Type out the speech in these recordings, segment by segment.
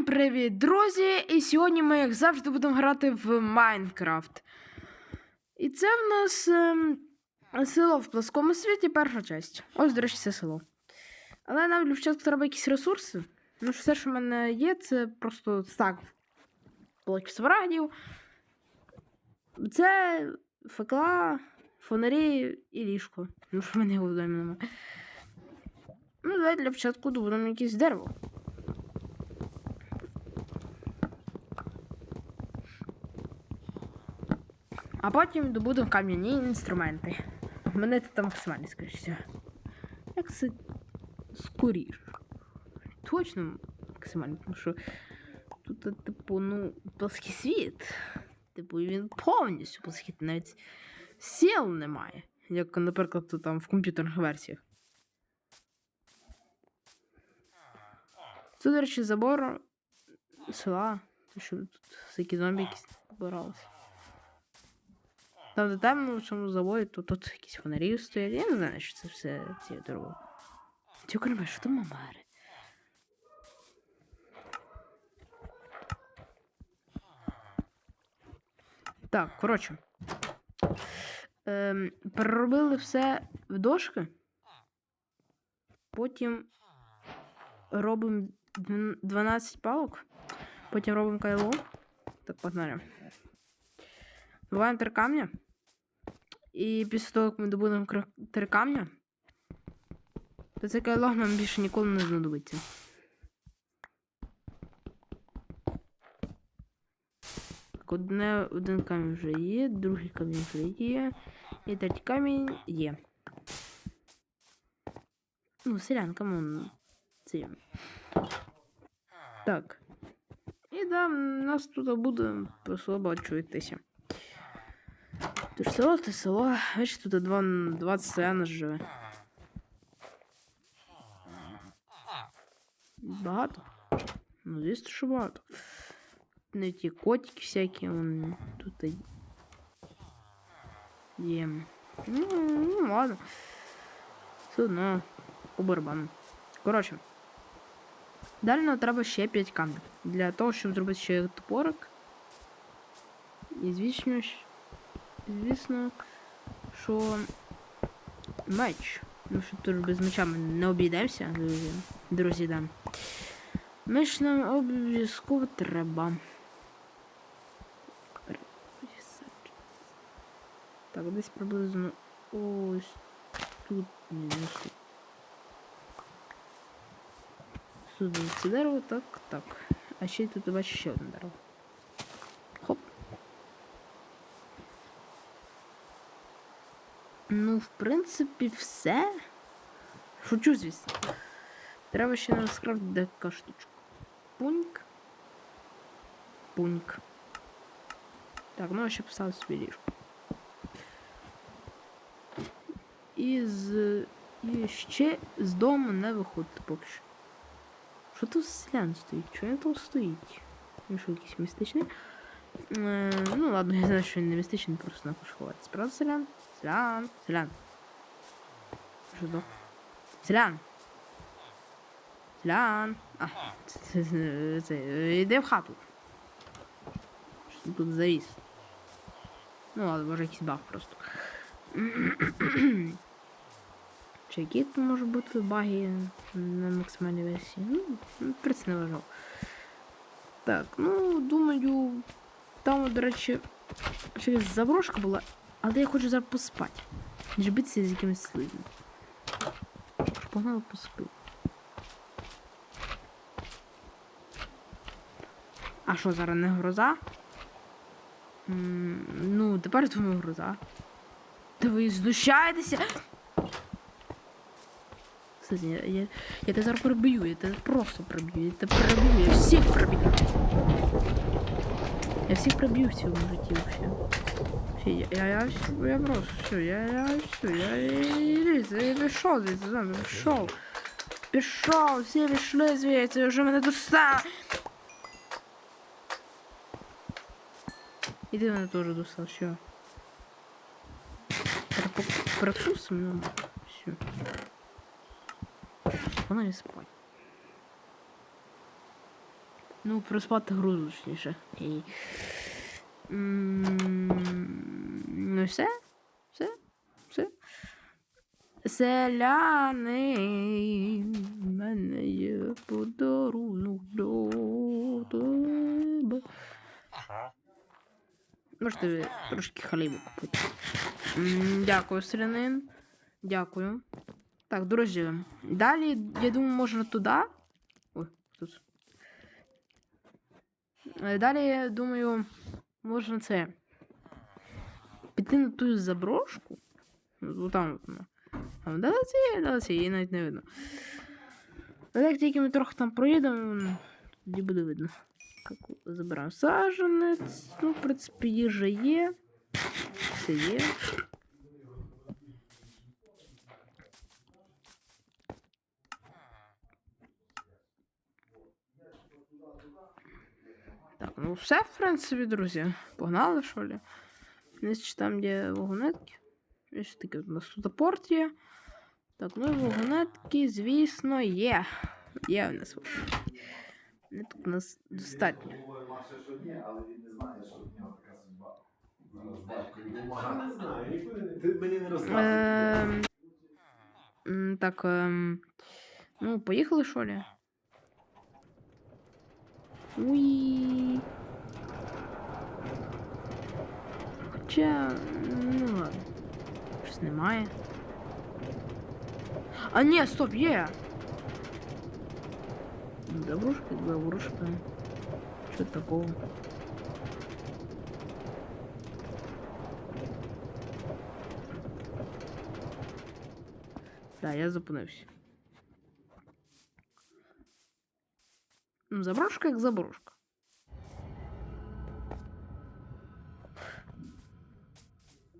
Всім привіт, друзі! І сьогодні ми, як завжди, будемо грати в Майнкрафт. І це в нас ем, село в плоскому світі, перша часть. Ось, до речі, це село. Але нам для початку треба якісь ресурси. Ну, все, що в мене є, це просто стак блоків смарагдів. Це факла, фонарі і ліжко. Ну, що в мене його в немає. Ну, давай для початку добудемо якесь дерево. А потім добудемо кам'яні інструменти. Мене там максимально, скоріше. Як це скоріше. Точно максимально, тому що тут, типу, ну, плоский світ. Типу, він повністю плоский, навіть сіл немає. Як, наприклад, тут там в комп'ютерних версіях. Це, до речі, забор села. Що тут всякі зомбі якісь збиралися. Там, темно в цьому заводі, то тут якісь фонарі стоять. Я не знаю, що це все ці дорогу. Ті окремо, що там мамари? Так, коротше. Ем, переробили все в дошки. Потім робимо 12 палок. Потім робимо кайло. Так, погнали. Добуваємо три камня. І після того, як ми добудемо три камня, то це кайло нам більше ніколи не знадобиться. Так, одне, один камінь вже є, другий камінь вже є. І третій камінь є. Ну, селянка, мон. Це. Так. І да, нас тут буде особо чуєтеся. Тож село це село, бачиш, тут два, 20 селян живе. Багато. Ну, звісно, що багато. Не ті котики всякі, вон тут і є. Ну, ну ладно. Все одно по барабану. Коротше. Далі нам треба ще 5 камнів. Для того, щоб зробити ще топорик. І звісно, щ- Звісно, що меч. Ну, що тут без меча ми не обійдемося, друзі. Друзі, да. Меч нам обов'язково треба. Так, десь приблизно ось тут. Не тут. Сюди це дерево, так, так. А ще тут бачу ще одне дерево. Ну, в принципі, все. Шучу, звісно. Треба ще на скрафтити декілька штучок. Пуньк. Пуньк. Так, ну я ще поставив собі ліжко. І з... І ще з дому не виходити поки що. Що тут селян стоїть? Чого він там стоїть? Він що, якийсь містичний? Е, ну ладно, я знаю, що він не містичний, просто не хочу ховатися. Правда, селян? Селян. Що здох? Селян! Селян! А, йди в хату. Що тут завіс? Ну ладно, може якийсь баг просто. Чи які тут можуть бути баги на максимальній версії? Ну, в не вважав. Так, ну, думаю, там, до речі, ще заброшка була, але я хочу зараз поспати. Ніж битися з якимось слизом. Погнали поспив. А що, зараз не гроза? М, ну, тепер думаю гроза. Та ви знущаєтеся? Кстати, я, я, я тебе зараз проб'ю, я тебе просто проб'ю, я тебе проб'ю, я всіх проб'ю. Я всіх проб'ю в цьому житті вообще. Все, я, я, я, всё- я просто, все, я, я, все, я, я, я, я пішов звідси, з вами, пішов. Пішов, всі пішли звідси, вже мене достав. І ти мене теж достав, все. Прокусим, ну, все. Погнали спать. Ну, проспати гру зручніше. І... М, Ну і все? Все? Все? Селяни, в мене є подарунок до тебе. Можете ви трошки хлібу купити. М, Дякую, селянин. Дякую. Так, друзі. Далі, я думаю, можна туди. Ой, тут. Е, Далі, я думаю, можна це. Піти на ту заброшку. Ну, там от вона. Там далеці, далеці, її навіть не видно. Але як тільки ми трохи там проїдемо, тоді буде видно. Забираємо саженець. Ну, в принципі, їжа є. Все є. Ну все, в принципі, друзі. Погнали, що ли? Десь там, де вагонетки. Ось таке у нас тут порт є. Так, ну і вагонетки, звісно, є. Є у нас вагонетки. Не тут у нас достатньо. Говорить Маша, що ні, але він не знає, що в нього така судьба. Ти мені не розказуй. Ем, Так, ем, ну, поїхали, що ли? Уї. Хоча, ну ладно. Щось немає. А ні, стоп, є. Добрушка, добрушка. Що такого? Да, я зупинився. Ну, Заброшка як заброшка.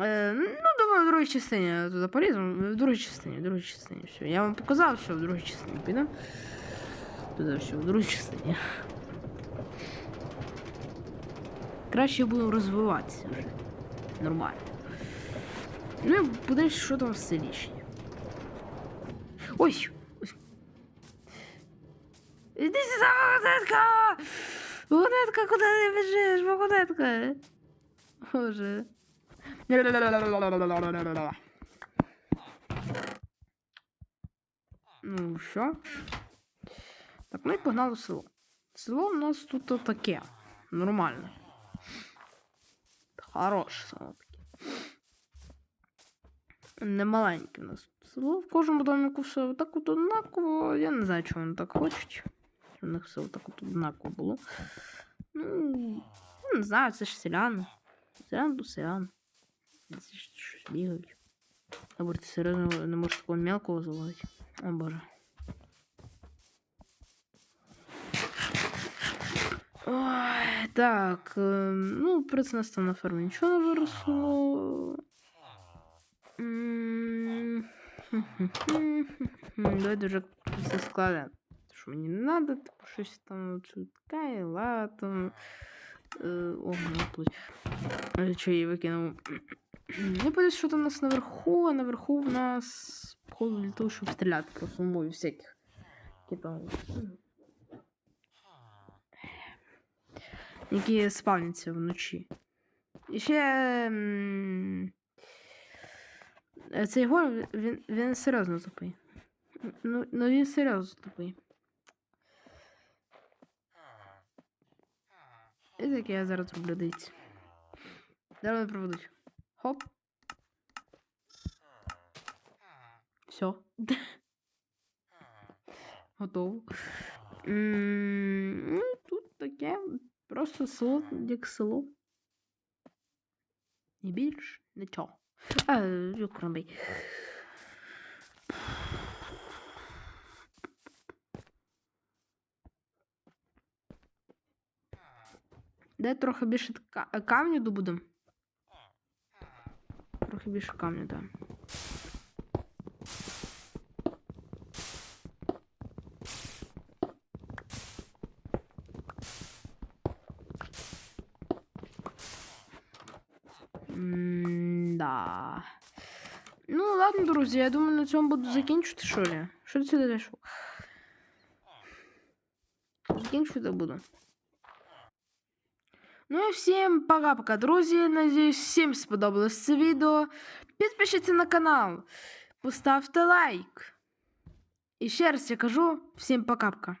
Е, ну, думаю, в другій частині туди поліземо. В другій частині, в другій частині. Все. Я вам показав, що в другій частині підемо. Туди все, в другій частині. Краще будемо розвиватися вже. Нормально. Ну і подивимось, що там в селі ще. є. Ой! Іди сюди, вагонетка! Вагонетка, куди ти біжиш? Вагонетка! Боже. Ну, що? Так, ну і погнали в село. Село у нас тут таке. Нормальне. Хороше село таке. Не маленьке у нас село. В кожному домику все так от однаково. Я не знаю, чого вони так хочуть. У них все так от однаково було. Ну, не знаю, це ж селяни. Селян до селян. Це ж щось бігають. Або ти серйозно не можеш такого мелкого зловити. О боже. Ой, так, ем, ну, принц нас там на фермі нічого не виросло. Давайте вже все складемо. Що мені треба, типу щось там чутка і. Е, О, наплить. Що її викинув. Не подивись, що там у нас наверху, а наверху в нас походу для того, щоб стріляти просто мові всяких. Там. Які спавняться вночі. І ще. Цей гор, він, він серйозно тупий. Ну, ну він серйозно тупий. І таке я зараз роблю, дивіться. Де вони проведуть? Хоп. Все. Готово. Ну, тут таке. Просто село, як село. І більш нічого. А, юкромбий. Де трохи більше ка- камню добудемо? Трохи більше камню, так. Да. Ну, ладно, друзі, я думаю, на цьому буду закінчити, що ли? Що ти сюди зайшов? закінчувати буду. Ну і всім пока-пока, друзі. Надіюсь, всім сподобалось це відео. Підпишіться на канал, поставте лайк. І ще раз я кажу всім пока-пока.